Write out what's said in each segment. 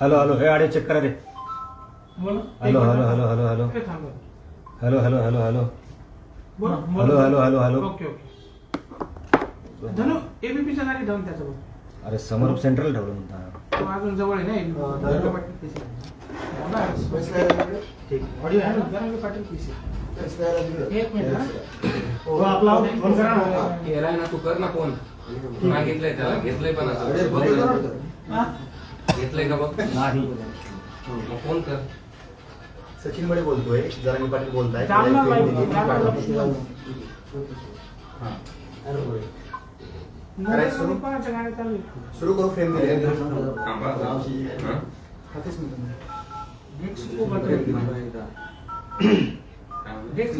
Hello hello हे आडे check करा रे. बोला. Hello hello hello hello hello. Hello hello hello hello बोला. Hello hello hello hello Dhanu एबीपीच्या अरे समोर सेंट्रल ठेवलं म्हणता. अजून जवळ आहे ना केलाय ना तू कर ना फोन मागितलंय त्याला घेतलंय पण आता घेतलंय का बघ नाही फोन कर सचिन बडे बोलतोय जरांगी पाटील बोलताय आहे? सुरू करू फ्रेम दिले करून.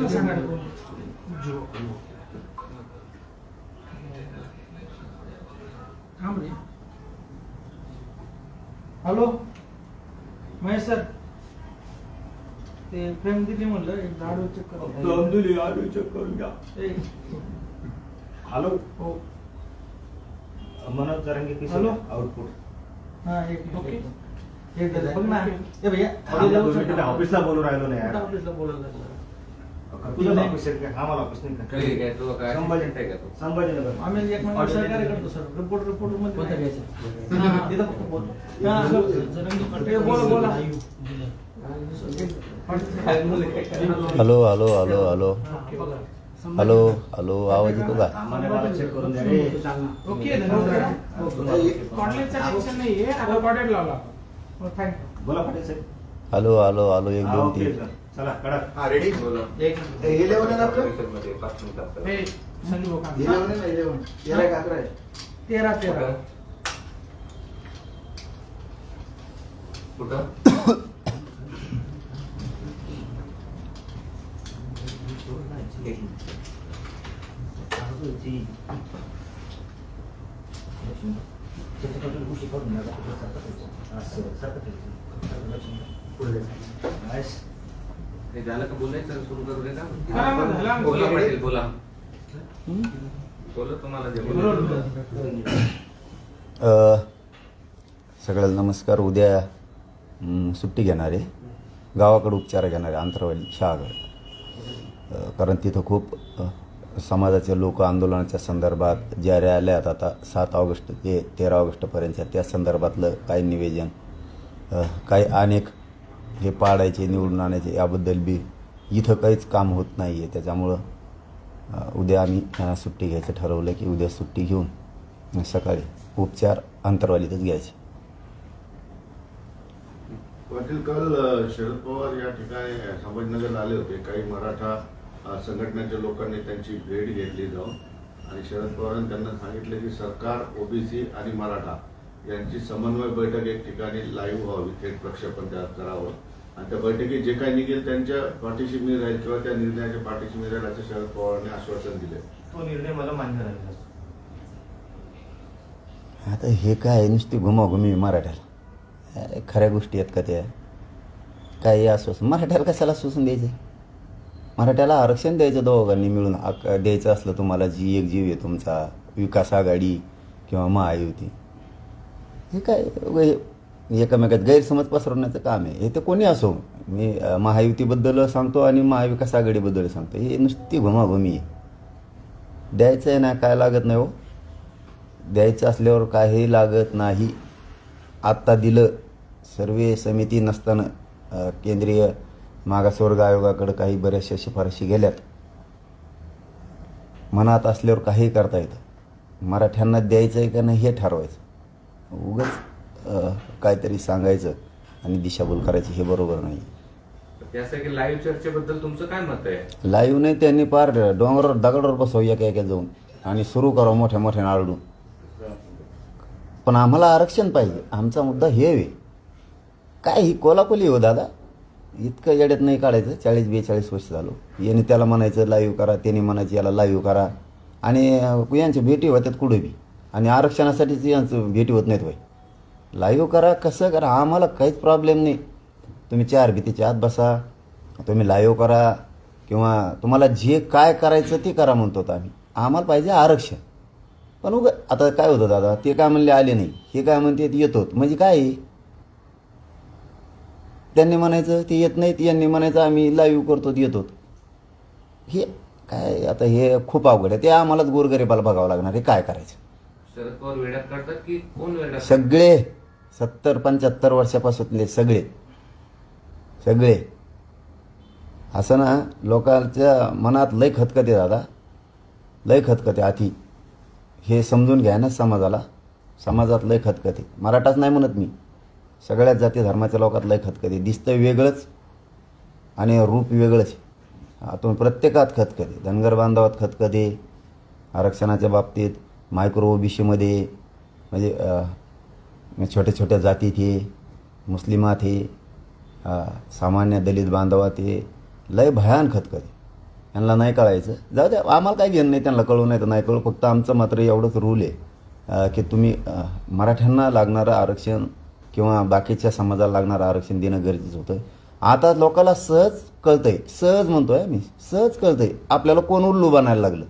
सांगा. थांब रे. हॅलो महेश सर ते फ्रेम दिली म्हणलं एक झाडू चेक कर ए, हॅलो हो मनोज जरंगे की हॅलो. आउटपुट हा एक ओके बघ ना ए भैया ऑफिसला बोलू राहिलो नाही यार ऑफिसला बोलायला लागलं. तुझं ऑफिस आहे का? आम्हाला ऑफिस नाही का? कधी काय तुला काय संभाजी आहे का तू संभाजीनगर आम्ही एक महिना सहकार्य करतो सर रिपोर्ट रिपोर्टमध्ये कोणतं नाही. घ्यायचं? हा, हा, इथं फक्त बोल. हा, हे बोला बोला hello hello hello hello. Hello hello आवाज येतो का आम्हाला मला चेक करून द्या रे ओके धन्यवाद कॉन्टॅक्टचं टेन्शन नाहीये आता कॉन्टॅक्ट लावला बोला पाटील साहेब. हॅलो हॅलो हॅलो एक हा, दोन ओके तीन. सर. चला कडक हा रेडी बोला. एक हे लेवल आहे आपलं? आहे ना इलेव्हन. तेरा एक अकरा आहे. तेरा तेरा. कुठं कुठं एक मिनिट. Nice. हे सुरू करू दे बोला. पाटील बोला. बोला. तुम्हाला जे सगळ्याला नमस्कार उद्या सुट्टी घेणार. आहे गावाकडे उपचार घेणार आहे अंतरवाली शहागड कारण तिथं खूप समाजाचे लोक आंदोलनाच्या संदर्भात ज्या रॅल्या आहेत आता सात ऑगस्ट ते तेरा ऑगस्टपर्यंतच्या त्या संदर्भातलं काही निवेदन काही अनेक हे पाडायचे निवडून आणायचे याबद्दल बी इथं काहीच काम होत नाही आहे त्याच्यामुळं उद्या आम्ही सुट्टी घ्यायचं ठरवलं की उद्या सुट्टी घेऊन सकाळी उपचार अंतरवालीतच घ्यायचे. पाटील काल शरद पवार या ठिकाणी संभाजीनगरला आले होते. काही मराठा संघटनेच्या लोकांनी त्यांची भेट घेतली जाऊन आणि शरद पवारांनी त्यांना सांगितले की सरकार ओबीसी आणि मराठा यांची समन्वय बैठक एक ठिकाणी लाईव्ह व्हावी थेट प्रक्षेपण त्या करावं आणि त्या बैठकीत जे काही निघेल त्यांच्या पाठीशी मी राहील किंवा त्या निर्णयाच्या पाठीशी मी राहील असं शरद पवारांनी आश्वासन दिले तो निर्णय मला मान्य राहिला आता हे काय नुसती घुमाघुमी मराठ्याला. अरे खऱ्या गोष्टी आहेत का त्या? काही असं मराठ्याला कशाला सुसून द्यायचं? मराठ्याला आरक्षण द्यायचं दोघांनी मिळून. द्यायचं असलं तुम्हाला जी एक जीव आहे तुमचा विकास आघाडी किंवा महायुती. हे काय एकमेकात गैरसमज पसरवण्याचं काम आहे. हे तर कोणी असो. मी महायुतीबद्दल सांगतो आणि महाविकास आघाडीबद्दल सांगतो. हे नुसती घुमाघुमी आहे. द्यायचं आहे ना काय लागत नाही हो. द्यायचं असल्यावर काही लागत नाही. आत्ता दिलं सर्वे समिती नसताना केंद्रीय मागासवर्ग आयोगाकडे काही बऱ्याचशा शिफारशी गेल्यात. मनात असल्यावर काही करता येतं. मराठ्यांना द्यायचं आहे का नाही हे ठरवायचं. उगाच काहीतरी सांगायचं आणि दिशाभूल करायची हे बरोबर नाही. त्यासाठी लाईव्ह चर्चेबद्दल तुमचं काय मत आहे? लाईव्ह नाही त्यांनी पार डोंगरावर दगडावर बसव एका एका जाऊन आणि सुरू करावं मोठ्या मोठ्या आरडून पण आम्हाला आरक्षण पाहिजे. आमचा मुद्दा हे आहे. काय ही कोलाकोली हो दादा? इतकं येड्यात नाही काढायचं. चाळीस बेचाळीस वर्ष झालो. याने त्याला म्हणायचं लाईव्ह करा. त्याने म्हणायचं याला लाईव्ह करा. आणि यांच्या भेटी होत्यात कुठे बी. आणि आरक्षणासाठीच यांचं भेटी होत नाहीत भाई लाईव्ह करा कसं करा? आम्हाला काहीच प्रॉब्लेम नाही. तुम्ही चार भीतीच्या आत बसा. तुम्ही लाईव्ह करा किंवा तुम्हाला जे काय करायचं ते करा म्हणतो आम्ही. आम्हाला पाहिजे आरक्षण. पण उग आता काय होतं दादा? ते काय म्हणले आले नाही. हे काय म्हणते ते येतो म्हणजे काय? त्यांनी म्हणायचं ते येत नाहीत. यांनी म्हणायचं आम्ही लाईव्ह करतो येतो हे काय आता हे खूप अवघड आहे. ते आम्हालाच गोरगरिबाला बघावं लागणार हे काय करायचं? शरद पवार वेड्यात काढतात की कोण वेड्यात? सगळे सत्तर पंच्याहत्तर वर्षापासूनले सगळे. सगळे. असं ना लोकांच्या मनात लय खतखते दादा. लय खतखते आधी हे समजून घ्या ना समाजाला. समाजात लय खतखते. मराठाच नाही म्हणत मी. सगळ्याच जाती धर्माच्या लोकात लय खतखते. दिसतं वेगळंच आणि रूप वेगळंच. आतून प्रत्येकात खतखते. धनगर बांधवात खतखते. आरक्षणाच्या बाबतीत मायक्रो ओबीसीमध्ये. म्हणजे छोट्या छोट्या जाती थे मुस्लिमात थे सामान्य दलित बांधवात हे लय भयान खतखते यांना नाही कळायचं. जाऊ द्या आम्हाला काही घेणं नाही त्यांना कळू नाही तर नाही कळू. फक्त आमचं मात्र एवढंच रूल आहे की तुम्ही मराठ्यांना लागणारं आरक्षण किंवा बाकीच्या समाजाला लागणारं आरक्षण देणं गरजेचं होतं. आता लोकांना सहज कळतंय सहज म्हणतोय मी सहज कळतंय. आपल्याला कोण उल्लू बनायला लागलं?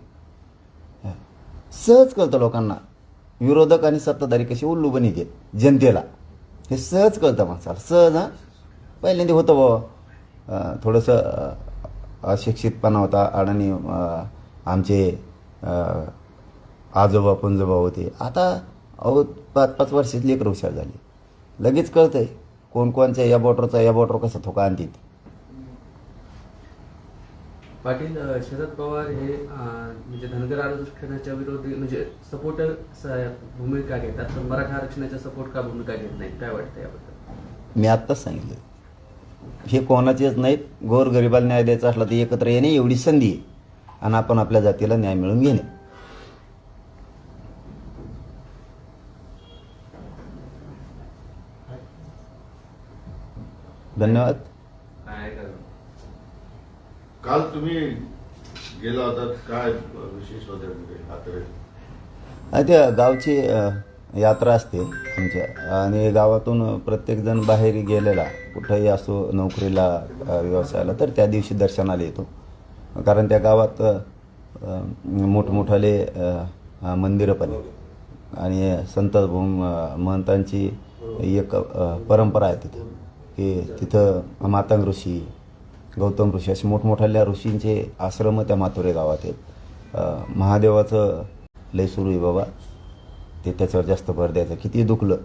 सहज कळतं लोकांना. विरोधक आणि सत्ताधारी कशी उल्लू देत जनतेला. हे सहज कळतं माणसाला सहज हां? पहिल्यांदा होतं बाबा. थोडंसं अशिक्षितपणा होता. आणि आमचे आजोबा पंजोबा होते. आता अहो पाच पाच वर्षात लेकरं हुशार झाली. लगेच कळतंय कोण कोणच्या या बॉटरचा या बॉटर कसा थोका आणतील पाटील शरद पवार हे म्हणजे धनगर आरक्षणाच्या विरोधी म्हणजे सपोर्टर भूमिका घेतात पण मराठा आरक्षणाच्या सपोर्ट का भूमिका घेत नाहीत? काय वाटतं याबद्दल? मी आत्ताच सांगितलं. हे कोणाचेच नाहीत. गोरगरिबाला न्याय द्यायचा असला तर एकत्र येणे एवढी संधी आहे. आणि आपण आपल्या जातीला न्याय मिळवून घेणे. धन्यवाद. काल तुम्ही गेला होता काय विशेष होते त्या गावची यात्रा असते आमच्या. आणि गावातून प्रत्येकजण बाहेर गेलेला. कुठंही असो नोकरीला व्यवसायाला तर त्या दिवशी दर्शनाला येतो. कारण त्या गावात मोठमोठाले मंदिरं पण आहेत. आणि संत महंतांची एक परंपरा आहे तिथं. की तिथं मातंग ऋषी गौतम ऋषी असे मोठमोठ्या ऋषींचे आश्रम त्या माथुरे गावात आहेत. महादेवाचं लय सुरू आहे बाबा. ते त्याच्यावर जास्त भर द्यायचा. किती दुखलं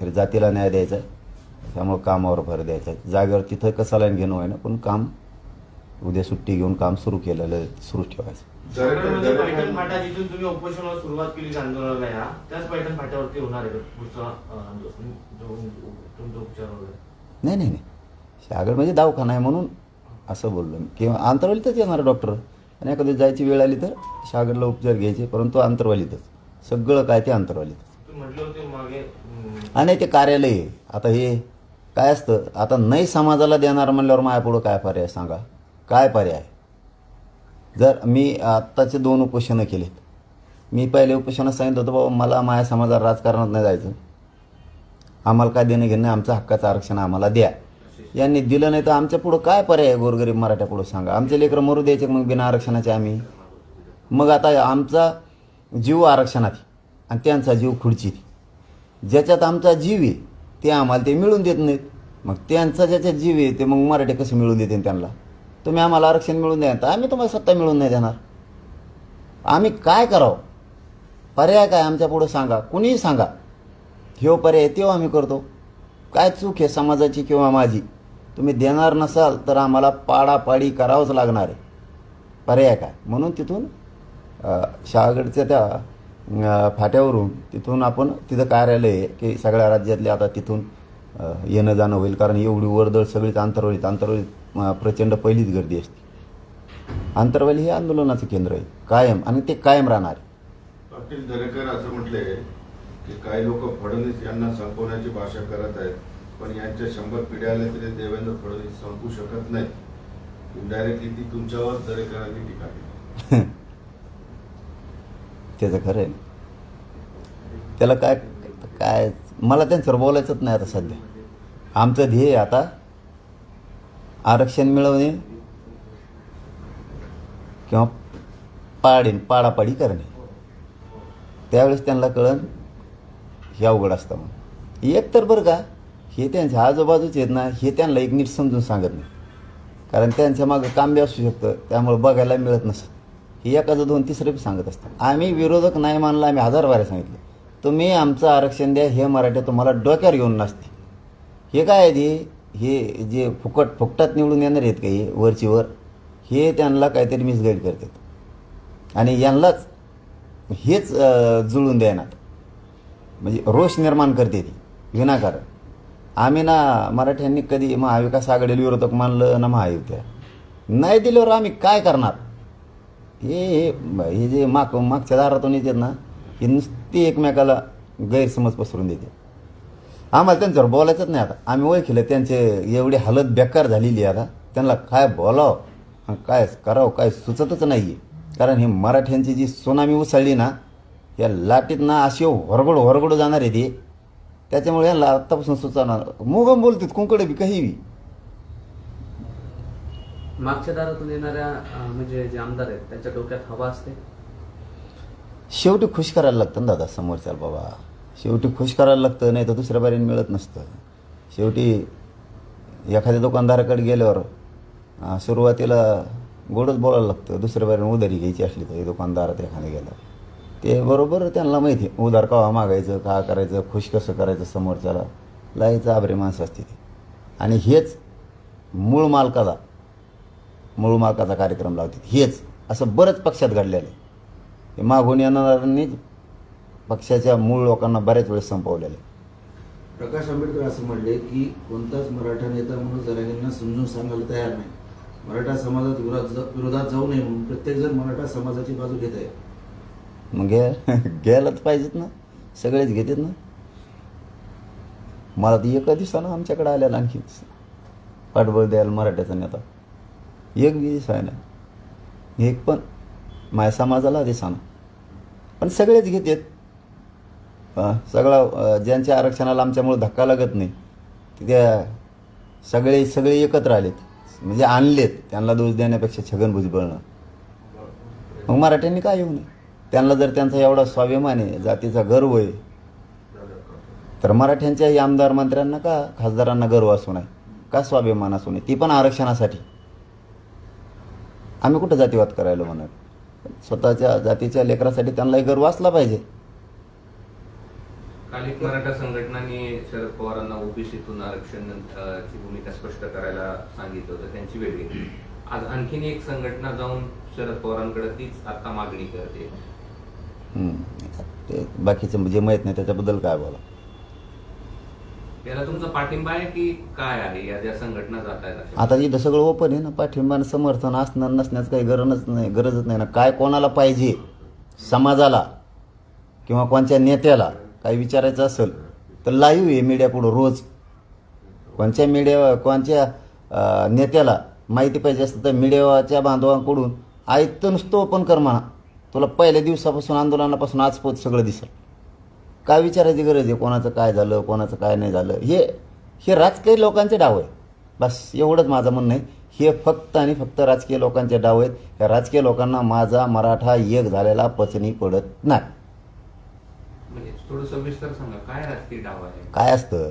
तरी जातीला न्याय द्यायचा. त्यामुळं कामावर भर द्यायचा. जागेवर तिथं कसं लाईन घेणं आहे ना पण काम उद्या सुट्टी घेऊन काम सुरू केलेलं सुरू ठेवायचं. पैठण फाटा जिथून तुम्ही उपोषणाला सुरुवात केली आंदोलनाला या त्याच पैठण फाट्यावरती होणार आहे का पुढचा अं, आंदोलन जो तुमचा उपचार वगैरे. नाही नाही नाही. शागड म्हणजे दवाखाना आहे म्हणून असं बोललो मी. किंवा आंतरवालीतच येणार डॉक्टर. आणि एखादी जायची वेळ आली तर शागडला उपचार घ्यायचे परंतु आंतरवालीतच. सगळं काय ते आंतरवालीतच. आणि ते कार्यालय आहे. आता हे काय असतं? आता नाही समाजाला देणार म्हणल्यावर मायापुढं काय पर्याय सांगा? काय पर्याय? जर मी आत्ताचे दोन उपोषणं केलेत. मी पहिले उपोषणात सांगितलं होतं बाबा मला माया समाजाला राजकारणात नाही जायचं. आम्हाला काय देणं घेणं आमचं हक्काचं आरक्षण आम्हाला द्या. यांनी दिलं नाही तर आमच्या पुढं काय पर्याय आहे गोरगरीब मराठ्या पुढं सांगा? आमचे लेकरं मरू द्यायचे मग बिना आरक्षणाचे आम्ही? मग आता आमचा जीव आरक्षणात आणि त्यांचा जीव खुर्चीत ज्याच्यात आमचा जीव आहे ते आम्हाला ते मिळून देत नाहीत. मग त्यांचा ज्याच्यात जीव आहे ते मग मराठी कसं मिळून देते त्यांना? तुम्ही आम्हाला आरक्षण मिळून द्या तर आम्ही तुम्हाला सत्ता मिळून नाही देणार. आम्ही काय करावं? पर्याय काय आमच्या पुढं सांगा. कुणीही सांगा. ह्यो पर्याय तेव्हा आम्ही करतो. काय चूक आहे समाजाची किंवा माझी? तुम्ही देणार नसाल तर आम्हाला पाडापाडी करावंच लागणार आहे. पर्याय काय? म्हणून तिथून अ, शहागडच्या त्या फाट्यावरून तिथून आपण तिथं कार्यालय आहे की सगळ्या राज्यातले आता तिथून येणं जाणं होईल. कारण एवढी वर्दळ सगळीच आंतरवलीत आंतरवलीत प्रचंड पहिलीच गर्दी असते. आंतरवली हे आंदोलनाचं केंद्र आहे. कायम आणि ते कायम राहणार आहे. पाटील दरेकर असं म्हटले की काही लोक फडणवीस यांना संपवण्याची भाषा करत आहेत पण यांच्या शंभर पिढ्या आल्या तरी देवेंद्र फडणवीस संपू शकत नाहीत. इनडायरेक्टली ती तुमच्यावर दरेकरांनी टीका केली. त्याचं खरं आहे त्याला काय काय मला त्यांच्यावर बोलायचंच नाही आता सध्या. आमचं ध्येय आता आरक्षण मिळवणे किंवा पाडीन पाडापाडी करणे. त्यावेळेस त्यांना कळण हे अवघड असतं मग एक तर बरं का हे त्यांच्या आजूबाजूचे आहेत ना हे त्यांना एक नीट समजून सांगत नाही. कारण त्यांच्या मागं काम बी असू शकतं त्यामुळे बघायला मिळत नसतं. हे एकाचं दोन तिसरं बी सांगत असतं आम्ही विरोधक नाही मानला आम्ही हजार बारे सांगितलं. तुम्ही आमचं आरक्षण द्या हे मराठी तुम्हाला डोक्यावर घेऊन नसते हे काय आहे ते? हे जे फुकट फुकटात निवडून येणार आहेत काही वरची वर? हे त्यांना काहीतरी मिसगाईड करतात. आणि यांनाच हेच जुळून द्यायनात म्हणजे रोष निर्माण करते ती. विनाकारण आम्ही ना मराठ्यांनी कधी महाविकास आघाडीला विरोधक मानलं ना महायुत्या नाही दिल्यावर आम्ही काय करणार? हे हे जे माग मागच्या दारातून येतात ना हे नुसती एकमेकाला गैरसमज पसरून देते. आम्हाला त्यांच्यावर बोलायचंच नाही आता. आम्ही ओळखिलं त्यांचे एवढी हालत बेकार झालेली आहे आता. त्यांना काय बोलावं? आणि काय करावं काय सुचतच नाही आहे कारण हे मराठ्यांची जी सुनामी उसळली ना या लाटीत ना अशी वरगड वरगड जाणार आहे ती. त्याच्यामुळे यांना आत्तापासून सुचवणार. मुगम बोलतात कुंकडे बी काही बी. मागच्या दारातून येणाऱ्या अं, म्हणजे जे आमदार आहेत त्यांच्या डोक्यात हवा असते? शेवटी खुश करायला लागतं ना दादा समोरच्याला बाबा. शेवटी खुश करायला लागतं नाही तर दुसऱ्या बारीने मिळत नसतं. शेवटी एखाद्या दुकानदाराकडे गेल्यावर अं, सुरुवातीला गोडच बोलायला लागतं. दुसऱ्या बारीने उधारी घ्यायची असली तर दुकानदारात एखाद्या गेलं. ते बरोबर त्यांना माहिती आहे. उधार कवा मागायचं का करायचं खुश कसं करायचं समोरच्याला? लायचं आबरे माणसं असते ते. आणि हेच मूळ मालकाचा मूळ मालकाचा कार्यक्रम लावते हेच असं बरंच पक्षात घडलेलं आहे. हे मागून येणाऱ्यांनी पक्षाच्या मूळ लोकांना बऱ्याच वेळेस संपवलेलं आहे. प्रकाश आंबेडकर असं म्हणले की कोणताच मराठा नेता म्हणून जरांगींना समजून सांगायला तयार नाही. मराठा समाजात विरोधात विरोधात जाऊ नये म्हणून प्रत्येकजण मराठा समाजाची बाजू घेत आहे. मग घ्या. घ्यायलाच पाहिजेत ना. सगळेच घेतात ना. मला तर एका दिवसानं आमच्याकडे आलेला आणखी पाठबळ द्यायला मराठ्याचा नेता. एक दिवस आहे ना. एक पण माझ्या समाजाला दिसाना पण सगळेच घेतात. सगळा ज्यांच्या आरक्षणाला आमच्यामुळे धक्का लागत नाही त्या सगळे सगळे एकत्र आलेत. म्हणजे आणलेत. त्यांना दोष देण्यापेक्षा छगन भुजबळनं मग मराठ्यांनी काय येऊ नये? त्यांना जर त्यांचा एवढा स्वाभिमान आहे जातीचा गर्व आहे तर मराठ्यांच्याही आमदार मंत्र्यांना का खासदारांना गर्व असू नये? का स्वाभिमान असू नये? ती पण आरक्षणासाठी. आम्ही कुठं जातीवाद करायला म्हणत? स्वतःच्या जातीच्या लेकरासाठी त्यांनाही गर्व असला पाहिजे. काल एक मराठा संघटनांनी शरद पवारांना ओबीसीतून आरक्षण ची भूमिका स्पष्ट करायला सांगितलं होतं त्यांची वेळ घेतली आज आणखीन एक संघटना जाऊन शरद पवारांकडे तीच आता मागणी करते. ते बाकीचं जे माहीत नाही त्याच्याबद्दल काय बोला? याला तुमचा पाठिंबा आहे की काय आहे? या ज्या संघटना जात आहेत अशा? आता इथं सगळं ओपन आहे ना. पाठिंबा आणि समर्थन असणार नसण्याचं काही गरजच नाही गरजच नाही ना. काय कोणाला पाहिजे? समाजाला किंवा कोणत्या नेत्याला काही विचारायचं असेल तर लाईव्ह आहे मीडियापुढं रोज. कोणत्या मीडिया कोणत्या नेत्याला माहिती पाहिजे असतं तर मीडियाच्या बांधवांकडून ऐकतं नुसतं ओपन कर म्हणा. तुला पहिल्या दिवसापासून आंदोलनापासून आजपोत सगळं दिसेल. काय विचारायची गरज आहे? कोणाचं काय झालं कोणाचं काय नाही झालं? हे हे राजकीय लोकांचे डाव आहे बस एवढंच माझं म्हणणं आहे. हे फक्त आणि फक्त राजकीय लोकांचे डाव आहेत. ह्या राजकीय लोकांना माझा मराठा एक झालेला पचनी पडत नाही. म्हणजे काय असतं?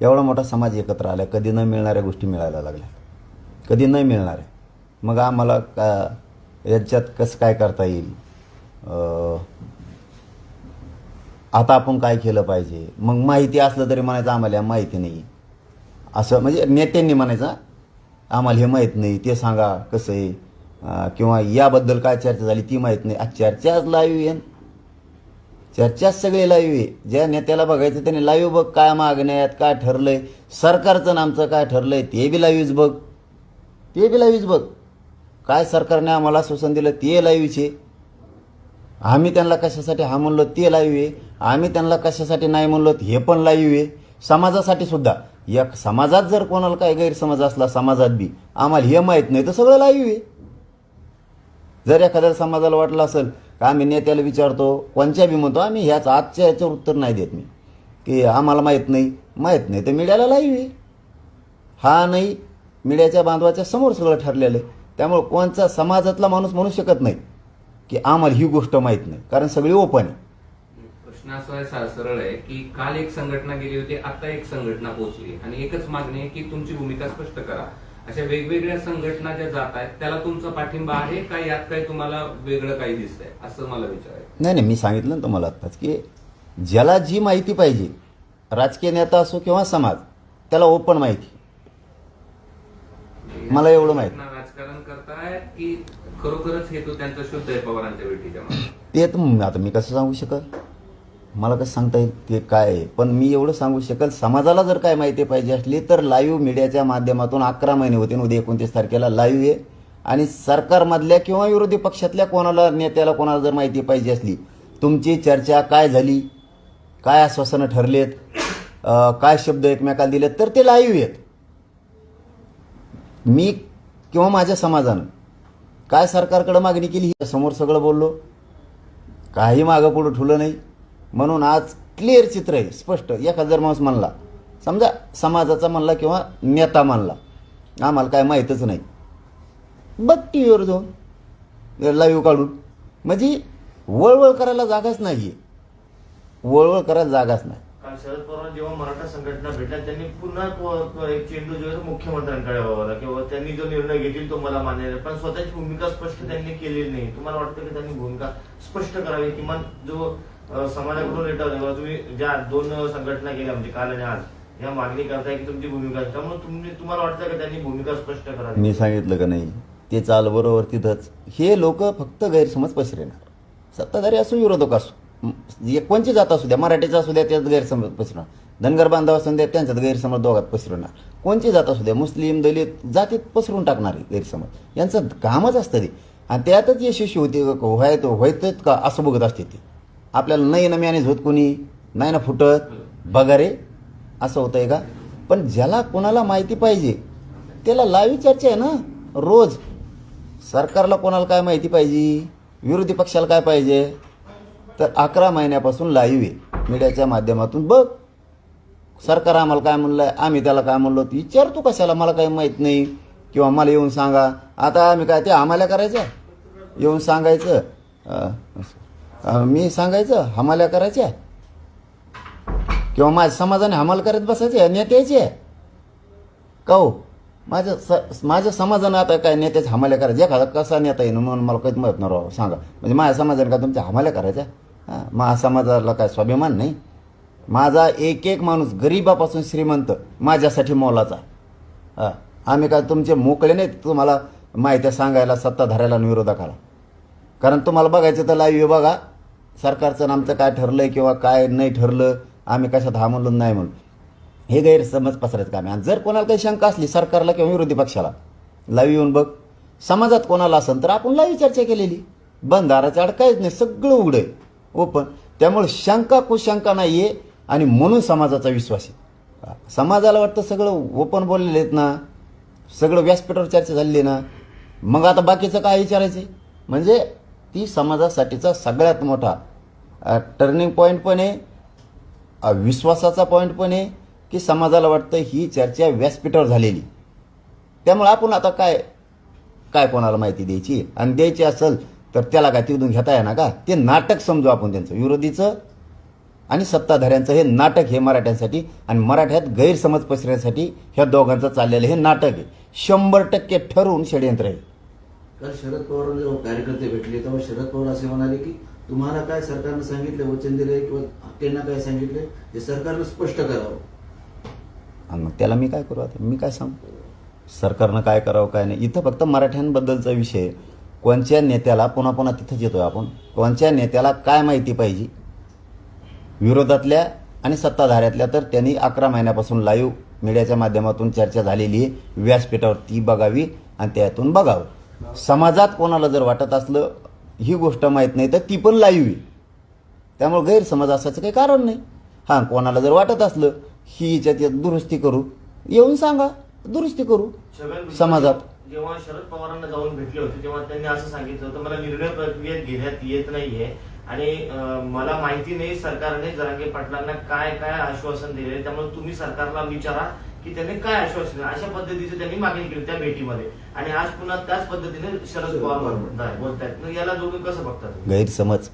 एवढा मोठा समाज एकत्र आला कधी न मिळणाऱ्या गोष्टी मिळायला लागल्या. कधी न मिळणाऱ्या. मग आम्हाला का याच्यात कसं काय करता येईल? आता आपण काय केलं पाहिजे? मग माहिती असलं तरी म्हणायचं आम्हाला माहिती नाही. असं म्हणजे नेत्यांनी म्हणायचं आम्हाला हे माहीत नाही ते सांगा कसं आहे. किंवा याबद्दल काय चर्चा झाली ती माहीत नाही. आज चर्चाच लाईव्ह येन चर्चाच सगळे लाईव्ह आहे. ज्या नेत्याला बघायचं त्याने लाईव्ह बघ काय मागण्या आहेत काय ठरलंय. सरकारचं आणि आमचं काय ठरलंय ते बी लाईव्हच बघ. ते बी लाईव्हच बघ. काय सरकारने आम्हाला आश्वासन दिलं ते लाईव्हचे आम्ही त्यांना कशासाठी हा म्हणलो ते लाईव्ह आहे. आम्ही त्यांना कशासाठी नाही म्हणलो हे पण लाईव्ह आहे. समाजासाठी सुद्धा. या समाजात जर कोणाला काही गैरसमज असला समाजात बी. आम्हाला हे माहीत नाही तर सगळं लाईव्ह आहे. जर एखाद्या समाजाला वाटलं असेल का आम्ही नेत्याला विचारतो कोणच्या बी म्हणतो आम्ही ह्याच आजच्या याच्यावर उत्तर नाही देत मी. की आम्हाला माहीत नाही माहीत नाही तर मीडियाला लाईव्ह आहे. हा नाही मीडियाच्या बांधवाच्या समोर सगळं ठरलेलं आहे. त्यामुळे कोणचा समाजातला माणूस म्हणू शकत नाही. की आम्हाला ही गोष्ट माहीत नाही. कारण सगळी ओपन आहे. प्रश्न असा आहे सा- सरळ आहे की काल एक संघटना गेली होती आता एक संघटना पोहोचली आणि एकच मागणी आहे की तुमची भूमिका स्पष्ट करा. अशा वेगवेगळ्या संघटना ज्या जात आहेत त्याला तुमचा पाठिंबा आहे का यात काही तुम्हाला वेगळं काही दिसतंय? असं मला विचारायचं नाही नाही मी सांगितलं ना तुम्हाला आत्ताच की ज्याला जी माहिती पाहिजे राजकीय नेता असो किंवा समाज त्याला ओपन माहिती. मला एवढं माहीत. राजकारण करतायत की खरोखरच हेतू त्यांचा शुद्ध आहे पवारांच्या भेटीच्या मागे? ते तर आता मी कसं सांगू शकल? मला कसं सांगता येईल ते काय आहे? पण मी एवढं सांगू शकेल समाजाला जर काय माहिती पाहिजे असली तर लाईव्ह मीडियाच्या माध्यमातून अकरा महिने होते उद्या एकोणतीस तारखेला लाईव्ह आहे. आणि सरकारमधल्या किंवा विरोधी पक्षातल्या कोणाला नेत्याला कोणाला जर माहिती पाहिजे असली तुमची चर्चा काय झाली? काय आश्वासनं ठरलेत? अं, काय शब्द एकमेकाला दिलेत? तर ते लाईव्ह आहेत. मी किंवा माझ्या समाजानं काय सरकारकडे मागणी केली? ही समोर सगळं बोललो. काही मागं पुढं ठुलं नाही. म्हणून आज क्लिअर चित्र आहे स्पष्ट. एक हजार माणूस म्हणला समजा समाजाचा म्हणला किंवा नेता म्हणला आम्हाला काय माहीतच नाही. बघ टी व्हीवर जाऊन लाईव्ह काढून. म्हणजे वळवळ करायला जागाच नाही आहे वळवळ करायला जागाच नाही. काल शरद पवार जेव्हा मराठा संघटना भेटल्या त्यांनी पुन्हा एक चेंडू जो आहे मुख्यमंत्र्यांकडे व्हावा किंवा त्यांनी जो निर्णय घेतील तो मला मान्य आहे पण स्वतःची भूमिका स्पष्ट त्यांनी केलेली नाही. तुम्हाला वाटतं की त्यांनी भूमिका स्पष्ट करावी? किमान जो समाजाकडून लेटर तुम्ही ज्या दोन संघटना केल्या म्हणजे काल आणि आज या मागणी करताय की तुमची भूमिका त्यामुळे तुम्ही तुम्हाला वाटतं की त्यांनी भूमिका स्पष्ट करावी? मी सांगितलं का नाही? ते चाल बरोबर तिथंच. हे लोक फक्त गैरसमज पसरेणार सत्ताधारी असो विरोधक असो. एक कोणची जात असू द्या मराठीचा असू द्या त्यात गैरसमज पसरणार. धनगर बांधव असू द्या त्यांच्यात गैरसमज दोघात पसरवणार कोणची जात असू द्या मुस्लिम दलित जातीत पसरून टाकणार गैरसमज. यांचं कामच असतं ते. आणि त्यातच यशस्वी होते व्हायत व्हायतच का असं बघत असते ते. आपल्याला नाही ना मॅनेज होत कोणी नाही ना फुटत बघारे असं होतं आहे का? पण ज्याला कोणाला माहिती पाहिजे त्याला लावी चर्चा आहे ना रोज. सरकारला कोणाला काय माहिती पाहिजे? विरोधी पक्षाला काय पाहिजे? तर अकरा महिन्यापासून लाईव्ह आहे. मीडियाच्या माध्यमातून. बघ. सरकार आम्हाला काय म्हणलं आम्ही त्याला काय म्हणलो? विचार तू कशाला? मला काही माहीत नाही. किंवा मला येऊन सांगा. आता आम्ही काय ते आम्हाला करायचं येऊन सांगायचं. मी सांगायचं? हमाल्या करायच्या? किंवा माझ्या समाजाने हमाल करत बसायचे नेत्याचे का हो? माझ्या स माझ्या समाजानं आता काय नेत्याच्या हमाल्या करायच्या एखादा कसा नेता येईन म्हणून मला काहीच माहीत नाही राव. सांगा. म्हणजे माझ्या समाजाने का तुमच्या हमाल्या करायच्या? हां माझ्या समाजाला काय स्वाभिमान नाही? माझा एक एक माणूस गरिबापासून श्रीमंत माझ्यासाठी मोलाचा. हां आम्ही काय तुमचे मोकळे नाहीत? तुम्हाला माहिती सांगायला सत्ताधाऱ्याला आणि विरोधकाला कारण तुम्हाला बघायचं तर लाईव्ह बघा. सरकारचं आमचं काय ठरलंय किंवा काय नाही ठरलं आम्ही कशात हा म्हणलो नाही म्हणून. हे गैरसमज पसरायचं काम आहे. जर कोणाला काही शंका असली सरकारला किंवा विरोधी पक्षाला लाईव्ह येऊन बघ. समाजात कोणाला असेल तर आपण लाईव्ह चर्चा केलेली. बंधाराच्या आड काहीच नाही सगळं उघडं आहे. ओपन. त्यामुळे शंका कुशंका नाही आहे आणि म्हणून समाजाचा विश्वास आहे. समाजाला वाटतं सगळं ओपन बोललेले आहेत ना सगळं व्यासपीठावर चर्चा झालेली आहे ना मग आता बाकीचं काय विचारायचं आहे? म्हणजे ती समाजासाठीचा सगळ्यात मोठा टर्निंग पॉईंट पण आहे विश्वासाचा पॉईंट पण आहे की समाजाला वाटतं ही चर्चा व्यासपीठावर झालेली. त्यामुळे आपण आता काय काय कोणाला माहिती द्यायची? आणि द्यायची असेल तर त्याला काय तिथून घेता येणार का? ते नाटक समजू आपण त्यांचं. विरोधीचं आणि सत्ताधाऱ्यांचं हे नाटक हे मराठ्यांसाठी आणि मराठ्यात गैरसमज पसरण्यासाठी ह्या दोघांचं चाललेलं हे नाटक आहे. शंभर टक्के ठरवून षडयंत्र आहे. काल शरद पवार जेव्हा कार्यकर्ते भेटले तेव्हा शरद पवार असे म्हणाले की तुम्हाला काय सरकारनं सांगितलं वचन दिले किंवा त्यांना काय सांगितले हे सरकारनं स्पष्ट करावं. आणि मग त्याला मी काय करू आता? मी काय सांगू? सरकारनं काय करावं काय नाही? इथं फक्त मराठ्यांबद्दलचा विषय आहे. कोणत्या नेत्याला पुन्हा पुन्हा तिथंच येतोय आपण? कोणत्या नेत्याला काय माहिती पाहिजे? विरोधातल्या आणि सत्ताधाऱ्यातल्या तर त्यांनी अकरा महिन्यापासून लाईव्ह मीडियाच्या माध्यमातून चर्चा झालेली आहे. व्यासपीठावर ती बघावी आणि त्यातून बघावं. समाजात कोणाला जर वाटत असलं ही गोष्ट माहीत नाही तर ती पण लाईव्ह आहे. त्यामुळे गैरसमज असायचं काही कारण नाही. हां कोणाला जर वाटत असलं ही याच्यात दुरुस्ती करू. येऊन सांगा दुरुस्ती करू समाजात. जेव्हा शरद पवारांना जाऊन भेटले होते तेव्हा त्यांनी असं सांगितलं होतं मला निर्णय प्रक्रियेत घेण्यात येत नाहीये आणि मला माहिती नाही सरकारने जरांगे पाटलांना काय काय आश्वासन दिले त्यामुळे तुम्ही सरकारला विचारा की त्यांनी काय आश्वासन दिलं. अशा पद्धतीची त्यांनी मागणी केली त्या भेटीमध्ये. आणि आज पुन्हा त्याच पद्धतीने शरद पवार बोलतायत. मग याला जोडून कसं बघता तुम्ही? गैरसमज.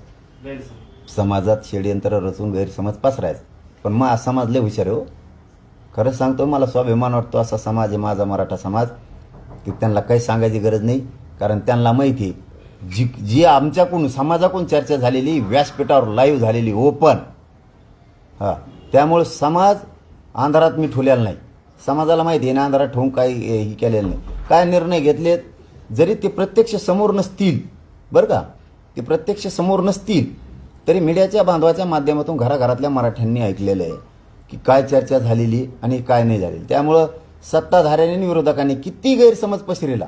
गैरसमज. समाजात षडयंत्र रचून गैरसमज पसरायचं. पण मग हा समाज लय हुशार हो. खरंच सांगतो मला स्वाभिमान वाटतो असा समाज आहे माझा मराठा समाज. की त्यांना काही सांगायची गरज नाही कारण त्यांना माहिती आहे जी जी आमच्याकडून समाजाकडून चर्चा झालेली व्यासपीठावर लाईव्ह झालेली ओपन हां त्यामुळं समाज अंधारात मी ठेवलेला नाही. समाजाला माहिती आहे ना अंधारात ठेवून काही हे केलेलं नाही. काय निर्णय घेतलेत? जरी ते प्रत्यक्ष समोर नसतील बरं का? ते प्रत्यक्ष समोर नसतील तरी मीडियाच्या बांधवाच्या माध्यमातून घराघरातल्या मराठ्यांनी ऐकलेलं आहे की काय चर्चा झालेली आणि काय नाही झालेली. त्यामुळं सत्ताधाऱ्यांनी विरोधकांनी किती गैरसमज पसरला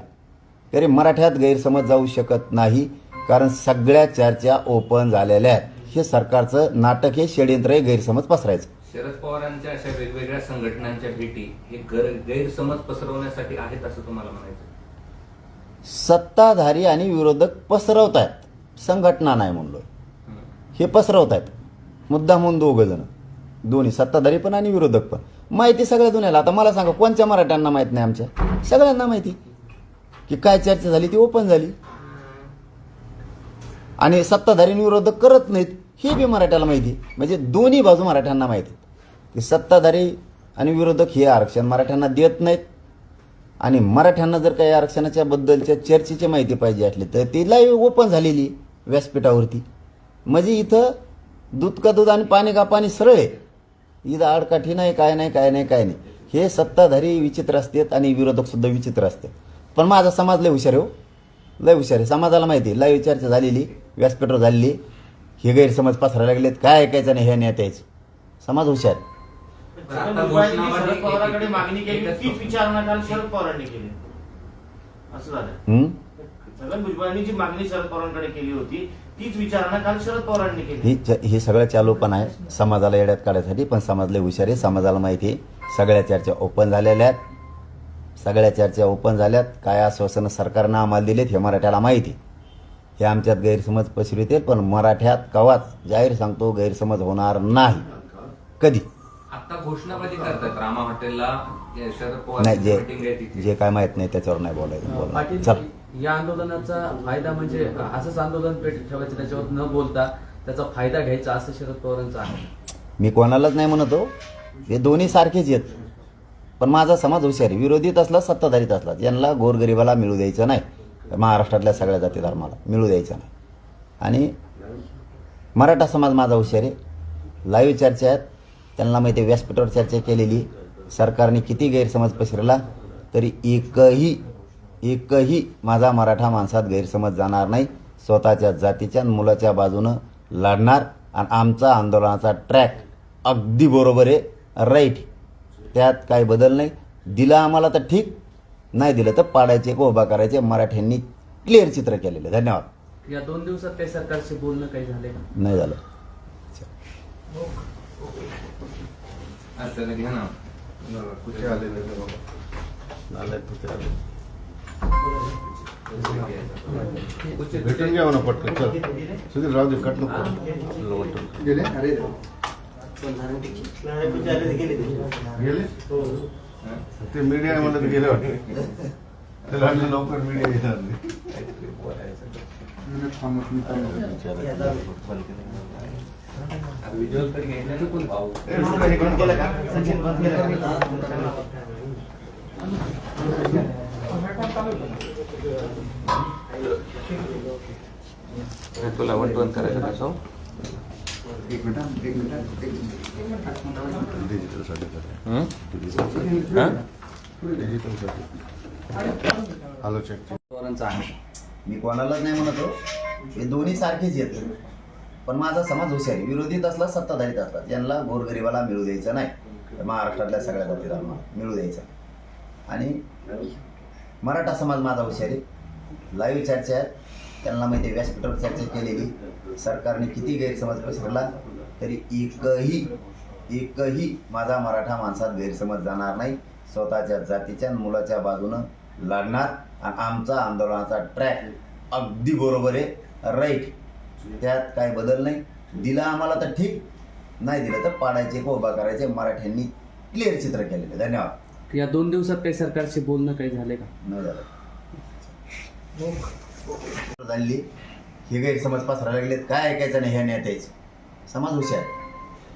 तरी मराठ्यात गैरसमज जाऊ शकत नाही कारण सगळ्या चर्चा ओपन झालेल्या आहेत. हे सरकारचं नाटक हे षडयंत्र आहे गैरसमज पसरायचं. शरद पवारांच्या अशा वेगवेगळ्या संघटनांच्या भेटी हे गैर- गैरसमज पसरवण्यासाठी आहेत असं तुम्हाला म्हणायचं सत्ताधारी आणि विरोधक पसरवत आहेत संघटना नाही म्हणलो हे पसरवत आहेत मुद्दा म्हणून दोघं जण. दोन्ही सत्ताधारी पण आणि विरोधक पण. माहिती सगळ्या दुनियाला आता मला सांगा कोणत्या मराठ्यांना माहीत नाही आमच्या? सगळ्यांना माहिती. की काय चर्चा झाली ती ओपन झाली. आणि सत्ताधारी विरोध विरोधक करत नाहीत हे बी मराठ्याला माहिती म्हणजे दोन्ही बाजू मराठ्यांना माहिती की सत्ताधारी आणि विरोधक हे आरक्षण मराठ्यांना देत नाहीत. आणि मराठ्यांना जर काही आरक्षणाच्या बद्दलच्या चर्चेची माहिती पाहिजे असली तर ती लाईव्ह ओपन झालेली व्यासपीठावरती. म्हणजे इथं दूध का दूध आणि पाणी का पाणी सरळ आहे. इथं आडकाठी नाही काय नाही काय नाही काय नाही. हे सत्ताधारी विचित्र असतात आणि विरोधक सुद्धा विचित्र असतात. पण माझा समाज लय हुशार आहे हो. लय हुशार आहे. समाजाला माहिती आहे लाईव्ह चर्चा झालेली व्यासपीठावर झालेली. हे गैरसमज पसरायला लागलेत. काय ऐकायचं नाही हे नाही यायचं समाज हुशार आहे. मागणी शरद पवारांकडे केली होती तीच विचारणा काल शरद पवारांनी केली. ही च- हे सगळं चालू पण आहे. समाजाला येड्यात काढायसाठी पण समाज लय हुशार आहे. समाजाला माहिती आहे. सगळ्या चर्चा ओपन झालेल्या आहेत. सगळ्या चर्चा ओपन झाल्यात. काय आश्वासनं सरकारनं आम्हाला दिलेत हे मराठ्याला माहिती. हे आमच्यात गैरसमज पसरविते पण मराठ्यात कवाच जाहीर सांगतो गैरसमज होणार नाही. कधी? आता घोषणाबाजी करतात रामा हॉटेलला. जे शरद पवार नाही जे जे काय माहीत नाही त्याच्यावर नाही बोलायचं. बोला चल. या आंदोलनाचा फायदा म्हणजे असंच आंदोलन पेट ठेवायचं त्याच्यावर न बोलता त्याचा फायदा घ्यायचा असं शरद पवारांचं आहे. मी कोणालाच नाही म्हणतो हो. हे. दोन्ही सारखेच आहेत. पण माझा समाज हुशार आहे. विरोधीत असला सत्ताधारीत असला यांना गोरगरिबाला मिळू द्यायचं नाही. महाराष्ट्रातल्या सगळ्या जाती धर्माला मिळू द्यायचं नाही. आणि मराठा समाज माझा हुशार आहे. लाईव्ह चर्चा आहेत. त्यांना माहिती आहे व्यासपीठावर चर्चा केलेली. सरकारने किती गैरसमज पसरला तरी एकही एकही माझा मराठा माणसात गैरसमज जाणार नाही. स्वतःच्या जातीच्या आणि मुलाच्या बाजूनं लढणार आणि आमचा आंदोलनाचा ट्रॅक अगदी बरोबर आहे. राईट त्यात काही बदल नाही. दिला आम्हाला तर ठीक. नाही दिलं तर पाडायचे का उभा करायचे. मराठ्यांनी क्लिअर चित्र केलेलं. आहे. धन्यवाद. या दोन दिवसात काही सरकारशी बोलणं काही झालंय? का? नाही झालं. घ्या ना. भेटून घ्या म्हणा पटकन चल. सुधीर राहू दे कट नको. गेले? अरे. गेले? ते मीडिया तर गेले वाटते त्याला लवकर मीडिया येणार नाही. तुला वन बंद करायचं कसं एक मिनिट एक हं? डिजिटल हॅलो चेक आहे. मी कोणालाच नाही म्हणतो हे. दोन्ही सारखेच आहेत. पण माझा समाज हुशार. विरोधीत असला सत्ताधारीत असला यांना गोरगरिबाला मिळू द्यायचं नाही. महाराष्ट्रातल्या सगळ्या जाती मिळू द्यायचं. आणि मराठा समाज माझा हुशार आहे. लाईव्ह चर्चा आहेत त्यांना माहिती आहे व्यासपीठावर चर्चा केलेली. सरकारने किती गैरसमज पसरला तरी एकही एकही माझा मराठा माणसात गैरसमज जाणार नाही. स्वतःच्या जातीच्या मुलाच्या बाजूनं लढणार आणि आमचा आंदोलनाचा ट्रॅक अगदी बरोबर आहे. राईट त्यात काय बदल नाही. दिला आम्हाला तर ठीक. नाही दिलं तर पाडायचे उभा करायचे. मराठ्यांनी क्लिअर चित्र केलेलं धन्यवाद. या दोन दिवसात काही सरकारशी बोलणं काही झाले का? न झालं. झाली. हे गैरसमज पसरायला लागलेत. काय ऐकायचं नाही ह्या नेत्याचं समाज हुशार.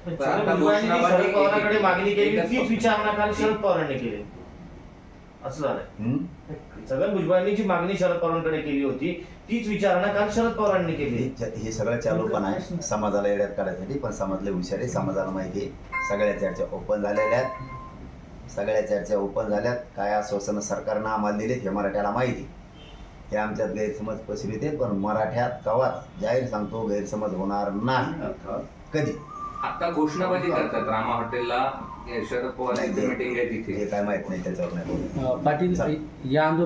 पण छगन भुजबळांनी जी शरद पवारांकडे मागणी केली तीच विचारणा काल शरद पवारांनी केली. असं झालंय. हम्म? छगन भुजबळांनी जी मागणी शरद पवारांकडे केली होती. तीच विचारणा काल शरद पवारांनी केली. हे हे सगळं चालू पण आहे. समाजाला येड्यात काढायसाठी पण समाजले हुशार आहे. समाजाला माहिती आहे. सगळ्या चर्चा ओपन झालेल्या आहेत. सगळ्या चर्चा ओपन झाल्यात. काय आश्वासनं सरकारनं आम्हाला दिलेत हे मराठ्याला माहिती. हे आमच्यात गैरसमज पसरवित आहेत पण मराठ्यात कवाच जाहीर सांगतो गैरसमज होणार नाही. कधी? आता घोषणाबाजी करतात रामा हॉटेलला. शरद पवार मीटिंग आहे तिथे. हे काय माहीत नाही त्याच्यावर नाही बोलू. अं, पाटील या आंदोलन